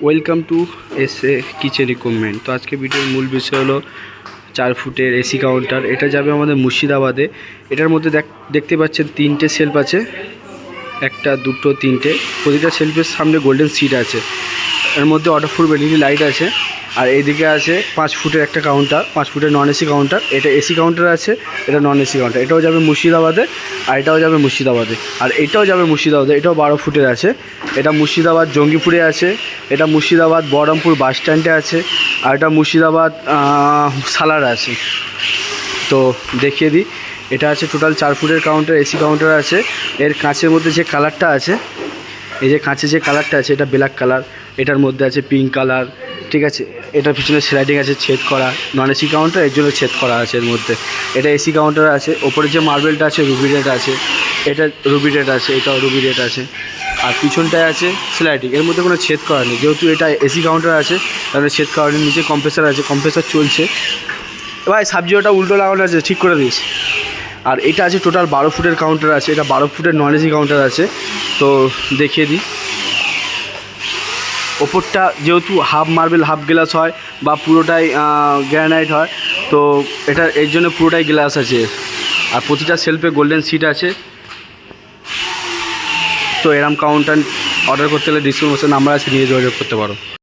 Welcome to S A kitchen equipment তো আজকে ভিডিওর মূল বিষয় হলো চার ফুটের এসি কাউন্টার এটা যাবে আমাদের মুর্শিদাবাদে। এটার মধ্যে দেখ, দেখতে পাচ্ছেন তিনটে সেলফ আছে। একটা, দুটো, তিনটে। প্রতিটা সেলফের সামনে গোল্ডেন সিট আছে। এর মধ্যে অটোফুল এলইডি লাইট আছে। আর এইদিকে আছে পাঁচ ফুটের একটা কাউন্টার পাঁচ ফুটের নন এসি কাউন্টার এটা এসি কাউন্টার আছে, এটা নন এসি কাউন্টার এটাও যাবে মুর্শিদাবাদে, আর এটাও যাবে মুর্শিদাবাদে। আর এটাও যাবে মুর্শিদাবাদে, এটাও বারো ফুটের আছে। এটা মুর্শিদাবাদ জঙ্গিপুরে আছে, এটা মুর্শিদাবাদ বহরমপুর বাস স্ট্যান্ডে আছে, আর এটা মুর্শিদাবাদ সালার আছে। তো দেখিয়ে দিই, এটা আছে টোটাল চার ফুটের কাউন্টার এসি কাউন্টার আছে। এর কাঁচের মধ্যে যে কালারটা আছে, এই যে কাঁচে যে কালারটা আছে, এটা ব্ল্যাক কালার এটার মধ্যে আছে পিঙ্ক কালার ঠিক আছে? এটার পিছনে স্লাইডিং আছে ছেদ করা নন এসি কাউন্টার এর জন্য ছেদ করা আছে এর মধ্যে। এটা এসি কাউন্টার আছে, ওপরে যে মার্বেলটা আছে রুবি রেট আছে। এটা রুবি রেট আছে, এটাও রুবি রেট আছে। আর পিছনটায় আছে স্লাইডিং এর মধ্যে কোনো ছেদ করা নেই। যেহেতু এটা এসি কাউন্টার আছে, তাহলে ছেদ করা নেই, নিচে কম্প্রেসার আছে কম্প্রেসার চলছে। ভাই সাবজি ওটা উল্টো লাগানো আছে, ঠিক করে দিস। আর এটা আছে টোটাল বারো ফুটের কাউন্টার আছে, এটা বারো ফুটের নন এসি কাউন্টার আছে। তো দেখিয়ে দিই। ওপরটা যেহেতু হাফ মার্বেল হাফ গ্লাস হয় বা পুরোটাই গ্রানাইট হয়, তো এটা, এর জন্য পুরোটাই গ্লাস আছে। আর প্রতিটা সেলফে গোল্ডেন সিট আছে। তো এরম কাউন্টার অর্ডার করতে গেলে ডিসক্রিপশন নাম্বার আছে, নিয়ে যোগাযোগ করতে পারো।